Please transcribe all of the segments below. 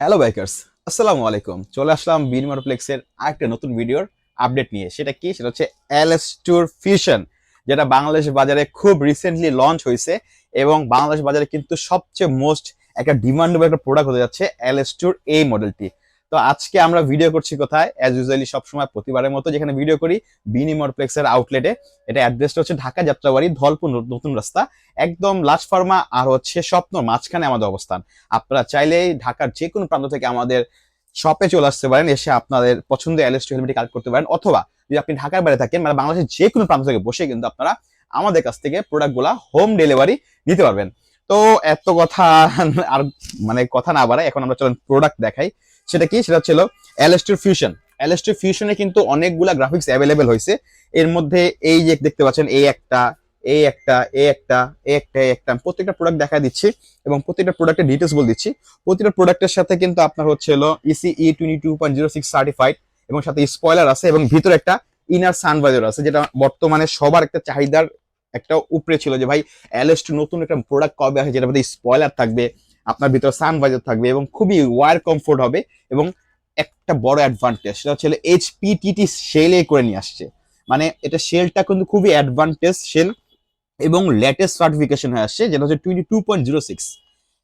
Hello bikers আসসালামু আলাইকুম। চলে আসলাম বিনিমারপ্লেক্সের আরেকটা নতুন ভিডিওর আপডেট নিয়ে। সেটা কি? সেটা হচ্ছে এলএস টুর ফিউশন যেটা বাংলাদেশ বাজারে খুব রিসেন্টলি লঞ্চ হয়েছে এবং বাংলাদেশ বাজারে কিন্তু সবচেয়ে মোস্ট একটা ডিমান্ডেবল একটা প্রোডাক্ট হতে যাচ্ছে এলএস টুর এই মডেলটি তো আজকে আমরা ভিডিও করছি কোথায়? অ্যাজ ইউজুয়ালি সবসময় প্রতিবারের মতো যেখানে ভিডিও করি বিনিমরপ্লেক্সের আউটলেটে এটা অ্যাড্রেসটা হচ্ছে ঢাকা যাত্রাবাড়ি, ধলপুর নতুন রাস্তা। একদম লাস্ট ফার্মা আর হচ্ছে স্বপ্ন মাঝখানে আমাদের অবস্থান। আপনারা চাইলেই ঢাকার যে কোনো প্রান্ত থেকে আমাদের শপে চলে আসতে পারেন, এসে আপনাদের পছন্দের এলএসটি হেলমেট কালেক্ট করতে পারেন। অথবা যদি আপনি ঢাকার বাইরে থাকেন মানে বাংলাদেশের যে কোনো প্রান্ত থেকে বসে কিন্তু আপনারা আমাদের কাছ থেকে প্রোডাক্টগুলা হোম ডেলিভারি নিতে পারবেন। তো এত কথা আর মানে কথা না বাড়াই এখন আমরা চলেন প্রোডাক্ট দেখাই। সেটা কি? সেটা ছিল এলএসটি ফিউশন এলএসটি ফিউশনে কিন্তু অনেকগুলা গ্রাফিক্স অ্যাভেলেবেল হয়েছে। এর মধ্যে এই যে দেখতে পাচ্ছেন, এই একটা এই একটা এই একটা এই একটা এই একটা, প্রত্যেকটা প্রোডাক্ট দেখা দিচ্ছি এবং প্রত্যেকটা প্রোডাক্টের ডিটেলস বলে দিচ্ছি। প্রতিটা প্রোডাক্টের সাথে কিন্তু আপনার হচ্ছে হলো ECE twenty two point zero six certified এবং সাথে স্পয়লার আছে এবং ভিতরে একটা ইনার সানভাইজার আছে, যেটা বর্তমানে সবার একটা চাহিদার একটা উপরে ছিল যে ভাই এলএস টু নতুন একটা প্রোডাক্ট কবে আসে যেটা মধ্যে স্পয়লার থাকবে আপনার ভিতরে সানভাইজার থাকবে এবং খুবই ওয়ার কমফোর্ট হবে এবং একটা বড় অ্যাডভান্টেজ সেটা হচ্ছে এইচপিটিটি সেলে করে নিয়ে আসছে। মানে এটা সেলটা কিন্তু খুবই অ্যাডভান্টেজ সেল এবং লেটেস্ট সার্টিফিকেশন হয়ে আসছে, যেটা হচ্ছে twenty two point zero six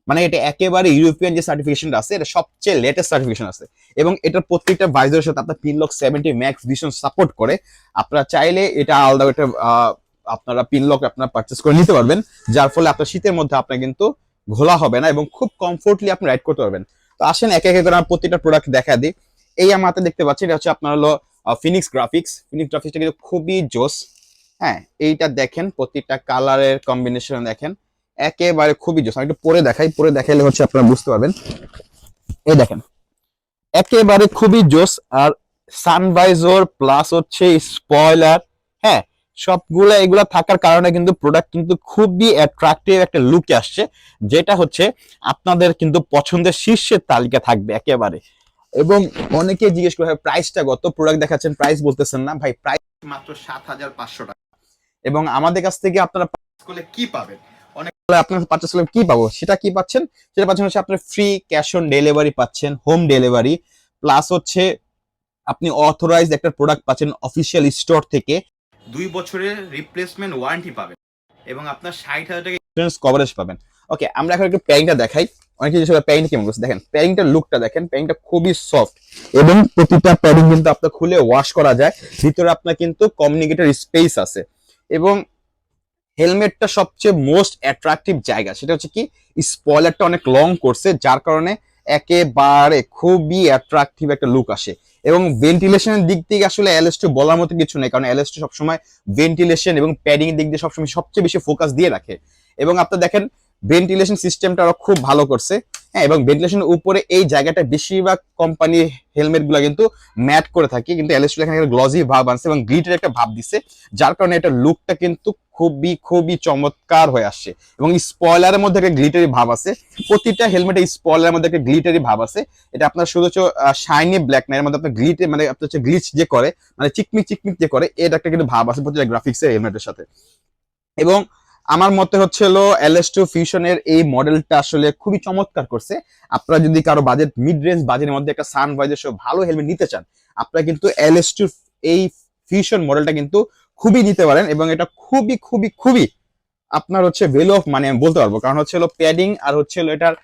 মানে এটা একেবারে ইউরোপিয়ান যে সার্টিফিকেশনটা আছে, এটা সবচেয়ে লেটেস্ট সার্টিফিকেশন আছে। এবং এটার প্রত্যেকটা ভাইজারের সাথে আপনার Pinlock seventy max vision support করে। আপনারা চাইলে এটা আলাদা একটা আপনারা পিনলক আপনারা পারচেস করে নিতে পারবেন। যার ফলে আপনার শীতের মধ্যে আপনার কিন্তু ঘোলা হবে না এবং খুব কমফোর্টলি আপনি রাইড করতে পারবেন। তো আসেন, একে একে করে প্রত্যেকটা প্রোডাক্ট দেখা দিই। এই আমার হাতে দেখতে পাচ্ছি, এটা হচ্ছে আপনার হলো ফিনিক্স গ্রাফিক্স ফিনিক্স গ্রাফিক্সটা কিন্তু খুবই জোস। হ্যাঁ এইটা দেখেন, প্রতিটা কালারের কম্বিনেশন দেখেন। একেবারে খুবই জোস। আমি একটু পরে দেখাই, পরে দেখাইলে হচ্ছে আপনারা বুঝতে পারবেন। এই দেখেন, একেবারে খুবই জোস। আর সানভাইজর প্লাস হচ্ছে স্পয়লার হ্যাঁ সবগুলা এগুলা থাকার কারণে কিন্তু প্রোডাক্ট কিন্তু খুবই অ্যাট্রাকটিভ একটা লুকে আসছে, যেটা হচ্ছে আপনাদের কিন্তু পছন্দের শীর্ষের তালিকা থাকবে একেবারে। এবং অনেকে জিজ্ঞেস করে প্রাইসটা কত? প্রোডাক্ট দেখাচ্ছেন প্রাইস বলতেছেন না, ভাই প্রাইস মাত্র সাত হাজার পাঁচশো টাকা। এবং আমাদের কাছ থেকে আপনারা করলে কি পাবেন? অনেক আপনার কি পাবো? সেটা কি পাচ্ছেন? সেটা পাচ্ছেন হচ্ছে আপনার ফ্রি ক্যাশ অন ডেলিভারি পাচ্ছেন হোম ডেলিভারি প্লাস হচ্ছে আপনি অথরাইজ একটা প্রোডাক্ট পাচ্ছেন অফিসিয়াল স্টোর থেকে। দুই বছরের রিপ্লেসমেন্ট ওয়ারেন্টি পাবেন এবং আপনার ষাট হাজার টাকা ইন্স্যুরেন্স কভারেজ পাবেন। ওকে আমরা এখন একটু প্যারিংটা দেখাই। অনেকে করে প্যারিং কেমন করছে, দেখেন প্যারিংটার লুকটা দেখেন প্যারিংটা খুবই সফট এবং প্রতিটা প্যাডিং কিন্তু আপনার খুলে ওয়াশ করা যায়। ভিতরে আপনার কিন্তু কমিউনিকেটর স্পেস আছে। এবং হেলমেটটা সবচেয়ে মোস্ট অ্যাট্রাকটিভ জায়গা, সেটা হচ্ছে কি স্পয়লারটা অনেক লং করছে, যার কারণে একেবারে খুবই অ্যাট্রাকটিভ একটা লুক আসে। এবং ভেন্টিলেশনের দিক থেকে আসলে এলএসটি বলার মতো কিছু নেই, কারণ এলএসটি সবসময় ভেন্টিলেশন এবং প্যাডিং এর দিক দিয়ে সবসময় সবচেয়ে বেশি ফোকাস দিয়ে রাখে। এবং আপনার দেখেন ভেন্টিলেশন সিস্টেমটা খুব ভালো করছে। হ্যাঁ এবং ভেন্টিলেশনের উপরে এই জায়গাটা বেশিরভাগ কোম্পানি হেলমেটগুলা কিন্তু ম্যাট করে থাকে। কিন্তু এলএসটি এখানে গ্লজি ভাব আনছে এবং গ্লিটের একটা ভাব দিছে, যার কারণে এটা লুকটা কিন্তু খুবই খুবই চমৎকার হয়ে আসছে। এবং স্পয়লারের মধ্যে একটা গ্লিটারি ভাব আছে। প্রতিটা হেলমেটে স্পয়লারের মধ্যে একটা গ্লিটারি ভাব আছে। এটা আপনার শুধু হচ্ছে শাইনি ব্ল্যাক না, এর মধ্যে আপনার গ্লিটে মানে আপনার হচ্ছে গ্লিচ যে করে মানে চিকমিক চিকমিক যে করে এটা একটা কিন্তু ভাব আছে প্রতিটা গ্রাফিক্সের হেলমেটের সাথে। এবং আমার মতে হচ্ছে হলো টু ফিউশনের এই মডেলটা আসলে খুবই চমৎকার করছে। আপনারা যদি কারও বাজেট মিড রেঞ্জ বাজেটের মধ্যে একটা সান ভাইজার সহ ভালো হেলমেট নিতে চান, আপনারা কিন্তু এলএস টু এই ফিউশন মডেলটা কিন্তু খুবই নিতে পারেন এবং এটা খুবই খুবই খুবই আপনার হচ্ছে ভ্যালু অফ মানে আমি বলতে পারব। কারণ হচ্ছে হলো প্যাডিং আর হচ্ছে হলো এটার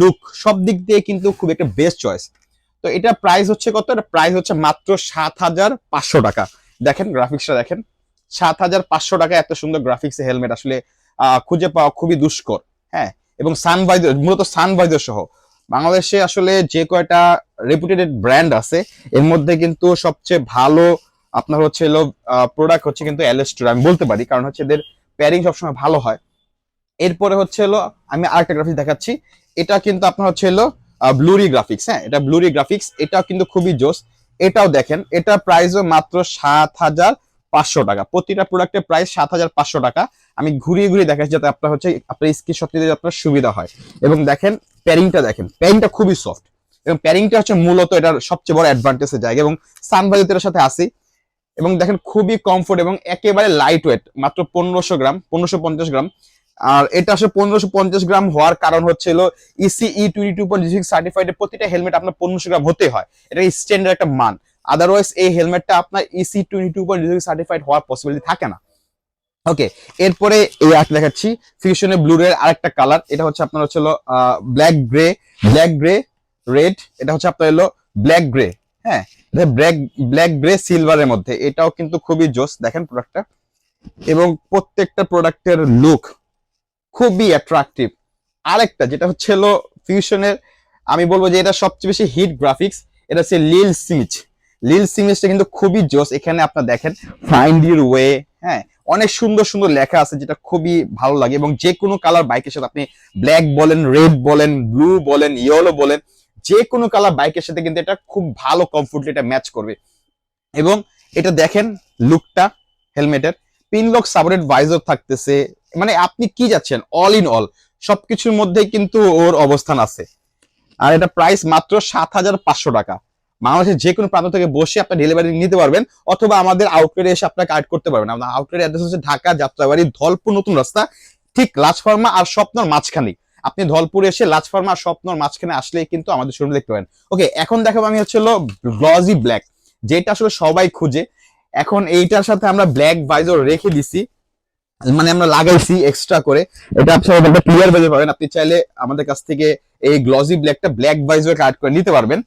লুক সব দিক দিয়ে কিন্তু খুব একটা বেস্ট চয়েস তো এটা প্রাইস হচ্ছে কত? এটা প্রাইস হচ্ছে মাত্র সাত হাজার পাঁচশো টাকা। দেখেন গ্রাফিক্সটা দেখেন। সাত হাজার পাঁচশো টাকা এত সুন্দর গ্রাফিক্স হেলমেট আসলে খুঁজে পাওয়া খুবই দুষ্কর হ্যাঁ? এবং সানভাইজার মূলত সানভাইজার সহ। বাংলাদেশে আসলে যে কয়টা রেপুটেড ব্র্যান্ড আছে, এর মধ্যে কিন্তু সবচেয়ে ভালো আপনার হচ্ছে হলো প্রোডাক্ট হচ্ছে কিন্তু অ্যালেস্টোর আমি বলতে পারি, কারণ হচ্ছে এদের প্যারিং সবসময় ভালো হয়। এরপরে হচ্ছে হলো, আমি আরেকটা গ্রাফিক্স দেখাচ্ছি, এটা কিন্তু আপনার হচ্ছে হলো ব্লুরি গ্রাফিক্স হ্যাঁ? এটা ব্লুরি গ্রাফিক্স এটাও কিন্তু খুবই জোস। এটাও দেখেন, এটা প্রাইসও মাত্র সাত হাজার পাঁচশো টাকা। প্রতিটা প্রোডাক্টের প্রাইস সাত হাজার পাঁচশো টাকা। আমি ঘুরিয়ে ঘুরিয়ে দেখাচ্ছি যাতে আপনার হচ্ছে, আপনার স্ক্রিনশট নিতে আপনার সুবিধা হয়। এবং দেখেন প্যারিংটা দেখেন প্যারিংটা খুবই সফট এবং প্যারিংটা হচ্ছে মূলত এটার সবচেয়ে বড় অ্যাডভান্টেজের জায়গা। এবং সানভাইজের সাথে আসি এবং দেখেন, খুবই কমফোর্ট এবং একেবারে লাইট ওয়েট মাত্র পনেরোশো গ্রাম, পনেরোশো পঞ্চাশ গ্রাম। আর এটা আসলে পনেরোশো পঞ্চাশ গ্রাম হওয়ার কারণ হচ্ছিল E ECE twenty two point certified প্রতিটা হেলমেট আপনার পনেরোশো গ্রাম হতে হয়। এটা স্ট্যান্ডার্ড একটা মান। আদারওয়াইজ এই হেলমেটটা আপনার EC twenty two point certified হওয়ার পসিবিলিটি থাকে না। ওকে এরপরে এই আরেকটা দেখাচ্ছি। ফিউশনে ব্লু রেড আরেকটা কালার এটা হচ্ছে আপনার হচ্ছে black grey black grey red এটা হচ্ছে আপনার হলো ব্ল্যাক গ্রে হ্যাঁ? ব্ল্যাক ব্ল্যাক গ্রে সিলভারের মধ্যে, এটাও কিন্তু খুবই জোস, দেখেন প্রোডাক্টটা এবং প্রত্যেকটা প্রোডাক্টের লুক খুবই অ্যাট্রাকটিভ আরেকটা, যেটা হচ্ছে হলো ফিউশনের আমি বলব যে এটা সবচেয়ে বেশি হিট গ্রাফিক্স এটা হচ্ছে লিল সিমিচ লিল সিমিচটা কিন্তু খুবই জোস এখানে আপনার দেখেন ফাইন্ড ইউর ওয়ে হ্যাঁ অনেক সুন্দর সুন্দর লেখা আছে যেটা খুবই ভালো লাগে এবং যে কোনো কালার বাইকের সাথে আপনি ব্ল্যাক বলেন রেড বলেন ব্লু বলেন ইয়েলো বলেন যে কোনো কালার বাইকের সাথে কিন্তু এটা খুব ভালো কমফোর্টলি এটা ম্যাচ করবে। এবং এটা দেখেন লুকটা হেলমেটের পিনলক সাবরেট ভাইজার থাকতেছে। মানে আপনি কি যাচ্ছেন? অল ইন অল সবকিছুর মধ্যেই কিন্তু ওর অবস্থান আছে। আর এটা প্রাইস মাত্র সাত হাজার পাঁচশো টাকা। বাংলাদেশের যে কোনো প্রান্ত থেকে বসে আপনি ডেলিভারি নিতে পারবেন, অথবা আমাদের আউটলেটে এসে আপনার কার্ড করতে পারবেন। আমাদের আউটলেট অ্যাড্রেস হচ্ছে ঢাকা, যাত্রাবাড়ি, ধলপুর, নতুন রাস্তা, ঠিক লাজফার্মা আর স্বপ্নর মাঝখানে আপনি ধলপুরে এসে লাজফার্মা আর স্বপ্নর মাঝখানে আসলেই কিন্তু আমাদের শোরুম দেখতে পাবেন। ওকে এখন দেখাবো আমি হচ্ছে হলো গ্লজি ব্ল্যাক যেটা আসলে সবাই খুঁজে। এখন এইটার সাথে আমরা ব্ল্যাক ভাইজর রেখে দিছি। মানে আমরা লাগাইছি এক্সট্রা করে। এটা আপনার ক্লিয়ার ভাবে পাবেন। আপনি চাইলে আমাদের কাছ থেকে এই গ্লজি ব্ল্যাকটা ব্ল্যাক ভাইজর কাট করে নিতে পারবেন।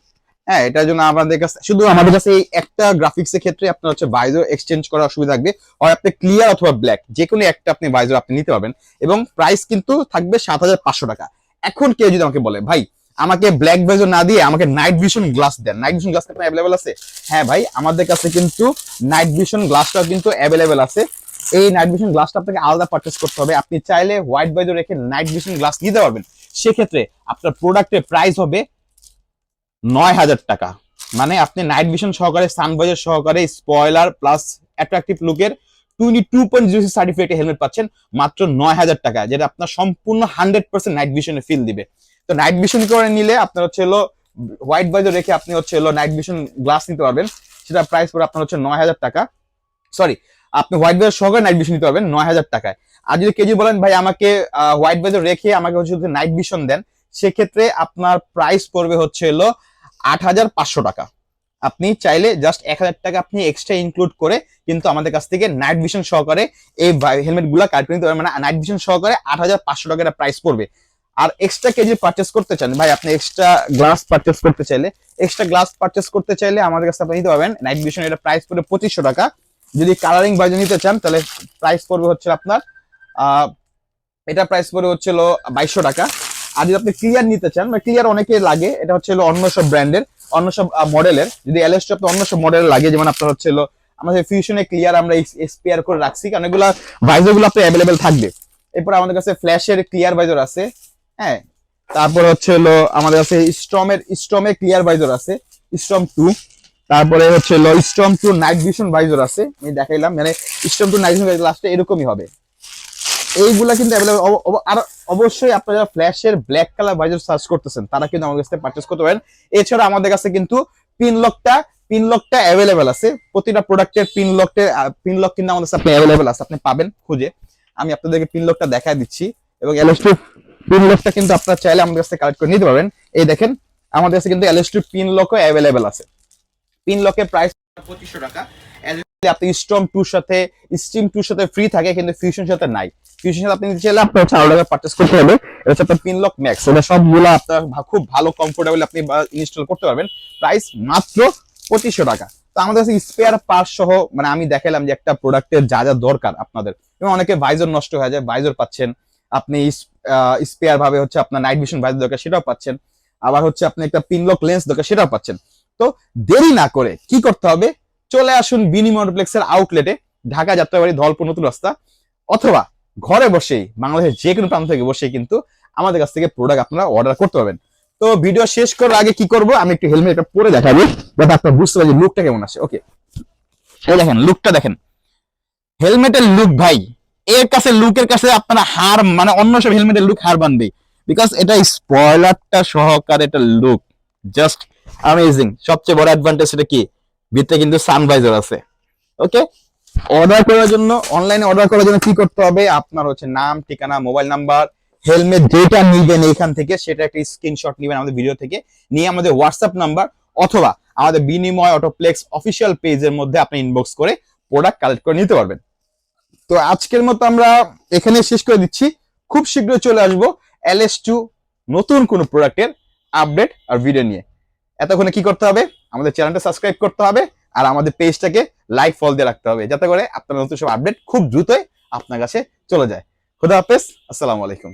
হ্যাঁ এটার জন্য আমাদের কাছে শুধু আমাদের কাছে এই একটা গ্রাফিক্স এর ক্ষেত্রে আপনার হচ্ছে ভাইজর এক্সচেঞ্জ করার অসুবিধা থাকবে। হয় আপনি ক্লিয়ার অথবা ব্ল্যাক যে কোনো একটা আপনি ভাইজর আপনি নিতে পারবেন। এবং প্রাইস কিন্তু থাকবে সাত হাজার পাঁচশো টাকা। এখন কেউ যদি আমাকে বলে, ভাই, আমাকে ব্ল্যাক ভাইজর না দিয়ে আমাকে নাইট ভিশন গ্লাস দেন। নাইট ভিশন গ্লাস আপনার অ্যাভেলেবেল আছে? হ্যাঁ ভাই, আমাদের কাছে কিন্তু নাইট ভিশন গ্লাসটাও কিন্তু অ্যাভেলেবেল আছে। এই নাইট ভিশন গ্লাসটা আপনাকে আলাদা পারচেস করতে হবে। আপনি চাইলে হোয়াইট ভাইজর রেখে নাইট ভিশন গ্লাস নিতে পারবেন। সেক্ষেত্রে আপনার প্রোডাক্টের প্রাইস হবে নয় হাজার টাকা। মানে আপনি নাইট ভিশন সহকারে সানভাইজার সহকারে স্পয়লার প্লাস অ্যাট্রাকটিভ লুকের twenty two point zero certificate helmet পাচ্ছেন, মাত্র নয় হাজার টাকা, যেটা আপনার সম্পূর্ণ হান্ড্রেড পার্সেন্ট নাইট ভিশনে ফিল দিবে। তো নাইট ভিশন করে নিলে আপনার হচ্ছে হলো হোয়াইট ভাইজার রেখে আপনি হচ্ছে হলো নাইট ভিশন গ্লাস নিতে পারবেন সেটা প্রাইস পড়ে আপনার হচ্ছে নয় হাজার টাকা। সরি আপনি হোয়াইট ভাইজার সহকারে নাইট ভিশন নিতে পারবেন, নয় হাজার টাকায়। আর যদি কেজি বলেন, ভাই, আমাকে হোয়াইট ভাইজার রেখে আমাকে হচ্ছে নাইট ভিশন দেন, সেক্ষেত্রে আপনার প্রাইস পড়বে হচ্ছে হলো আট হাজার পাঁচশো টাকা। আপনি চাইলে জাস্ট এক হাজার টাকা আপনি এক্সট্রা ইনক্লুড করে কিন্তু আমাদের কাছ থেকে নাইট ভিশন সহকারে এই হেলমেটগুলা নিতে পারবেন। মানে নাইট ভিশন সহকারে আট হাজার পাঁচশো টাকা প্রাইস পড়বে। আর এক্সট্রা কেজি পারচেস করতে চান, ভাই আপনি এক্সট্রা গ্লাস পারচেস করতে চাইলে এক্সট্রা গ্লাস পারচেস করতে চাইলে আমাদের কাছে আপনি নিতে পারবেন। নাইট ভিশন এটা প্রাইস পড়বে পঁচিশশো টাকা। যদি কালারিং ভার্জন নিতে চান, তাহলে প্রাইস পড়বে হচ্ছে আপনার এটা প্রাইস পড়বে হচ্ছিল বাইশশো টাকা। আর যদি আপনি ক্লিয়ার নিতে চান, বা ক্লিয়ার অনেকে লাগে, এটা হচ্ছে অন্য সব ব্র্যান্ডের অন্য সব মডেলের যদি এলএসটি আপনার অন্য সব মডেলের লাগে, যেমন আপনার হচ্ছে আমাদের ফিউশনে ক্লিয়ার আমরা এসপিআর করে রাখছি, কারণ এগুলা ভাইজারগুলো আপনার অ্যাভেলেবেল থাকবে। এরপর আমাদের কাছে ফ্ল্যাশের ক্লিয়ার ভাইজার আছে হ্যাঁ? তারপর হচ্ছে হলো আমাদের কাছে স্ট্রমের স্ট্রমের ক্লিয়ার ভাইজার আছে স্ট্রম টু তারপরে হচ্ছে হলো storm two night vision visor আছে, আমি দেখাইলাম মানে স্ট্রম টু নাইট ভিশন লাস্টে এরকমই হবে। এইগুলা কিন্তু আর অবশ্যই আপনারা ফ্ল্যাশের ব্ল্যাক কালার ভাইজার সার্চ করতেছেন, তারা কিন্তু আমাদের কাছে পারচেস করতে পারেন। এছাড়া আমাদের কাছে কিন্তু পিন লকটা পিন লকটা অ্যাভেলেবেল আছে। প্রতিটা প্রোডাক্টের পিন লক কিন্তু আমাদের কাছে অ্যাভেলেবেল আছে, আপনি পাবেন খুঁজে। আমি আপনাদেরকে পিন লকটা দেখায় দিচ্ছি, এবং এলএসটি পিন লকটা কিন্তু আপনারা চাইলে আমাদের কাছে কালেক্ট করে নিতে পারবেন। এই দেখেন, আমাদের কাছে কিন্তু এলএসটি পিন লকও অ্যাভেলেবেল আছে। পিন লকের প্রাইস পঁচিশশো টাকা আপনি স্ট্রম টুর সাথে স্টিম টুর সাথে ফ্রি থাকে, কিন্তু ফিউশন সাথে নাই। ফিউশন সাথে আপনি নিতে চাইলে আপনার হচ্ছে আলাদা পারচেস করতে হবে। এটা হচ্ছে আপনার পিন লক ম্যাক্স এটা সবগুলো আপনার খুব ভালো কমফোর্টেবল আপনি ইনস্টল করতে পারবেন। প্রাইস মাত্র পঁচিশশো টাকা। তো আমাদের কাছে স্পেয়ার পার্ট সহ মানে আমি দেখালাম যে একটা প্রোডাক্টের যা যা দরকার আপনাদের। এবং অনেকে ভাইজর নষ্ট হয়ে যায় ভাইজর পাচ্ছেন। আপনি স্পেয়ার ভাবে হচ্ছে আপনার নাইট ভিশন ভাইজর দরকার, সেটাও পাচ্ছেন। আবার হচ্ছে আপনি একটা পিনলক লেন্স দরকার, সেটাও পাচ্ছেন। তো দেরি না করে কি করতে হবে? চলে আসুন বিনি মডপ্লেক্সের আউটলেটে ঢাকা যাত্রাবাড়ি, ধলপুর, নতুন রাস্তা। অথবা ঘরে বসেই, বাংলাদেশের যে কোনো প্রান্ত থেকে বসেই কিন্তু আমাদের কাছ থেকে প্রোডাক্ট আপনারা অর্ডার করতে পারবেন। তো ভিডিও শেষ করার আগে কি করব? আমি একটু হেলমেটটা পরে দেখাবো, যাতে আপনারা বুঝতে পারেন লুকটা কেমন আসে। ওকে এই দেখেন লুকটা দেখেন। হেলমেটের লুক ভাই, এর কাছে লুকের কাছে আপনারা হার মানে অন্য সব হেলমেটের লুক হার বানবে বিকজ এটা স্পয়লারটা সহকারে এটা লুক জাস্ট অ্যামেজিং সবচেয়ে বড় অ্যাডভান্টেজ এটা কি? ভিতরে কিন্তু সানভাইজার আছে। ওকে? অর্ডার করার জন্য অনলাইনে অর্ডার করার জন্য কি করতে হবে? আপনার হচ্ছে নাম, ঠিকানা মোবাইল নাম্বার হেলমেট যেটা নিবেন এখান থেকে, সেটা একটা স্ক্রিনশট নেবেন আমাদের ভিডিও থেকে। নিয়ে আমাদের হোয়াটসঅ্যাপ নাম্বার অথবা আমাদের বিনিময় অটোপ্লেক্স অফিসিয়াল পেজের মধ্যে আপনি ইনবক্স করে প্রোডাক্ট কালেক্ট করে নিতে পারবেন। তো আজকের মতো আমরা এখানে শেষ করে দিচ্ছি। খুব শীঘ্রই চলে আসব এলএস টু নতুন কোনো প্রোডাক্টের আপডেট আর ভিডিও নিয়ে। এতক্ষণে কি করতে হবে? আমাদের চ্যানেলটা সাবস্ক্রাইব করতে হবে আর আমাদের পেজটাকে লাইক ফল দিয়ে রাখতে হবে। যাতে করে আপনার নতুন সব আপডেট খুব দ্রুতই আপনার কাছে চলে যায়। খুদা হাফেজ, আসসালামু আলাইকুম।